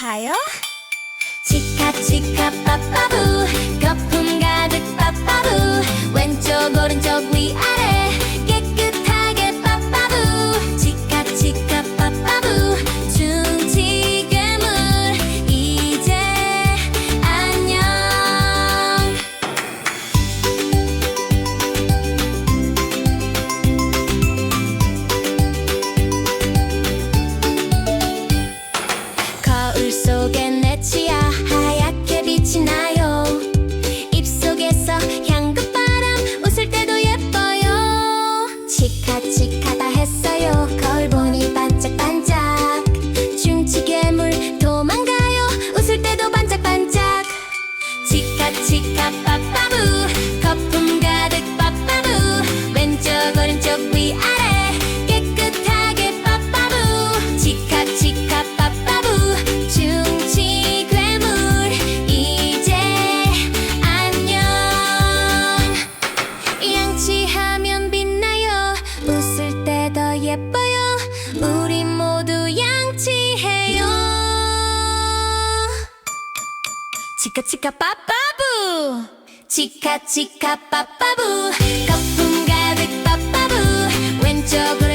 봐요. 치카 치카 빠빠부 치카치카 빠빠부. 치카치카 빠빠부. 거품 가득 빠빠부. 왼쪽으로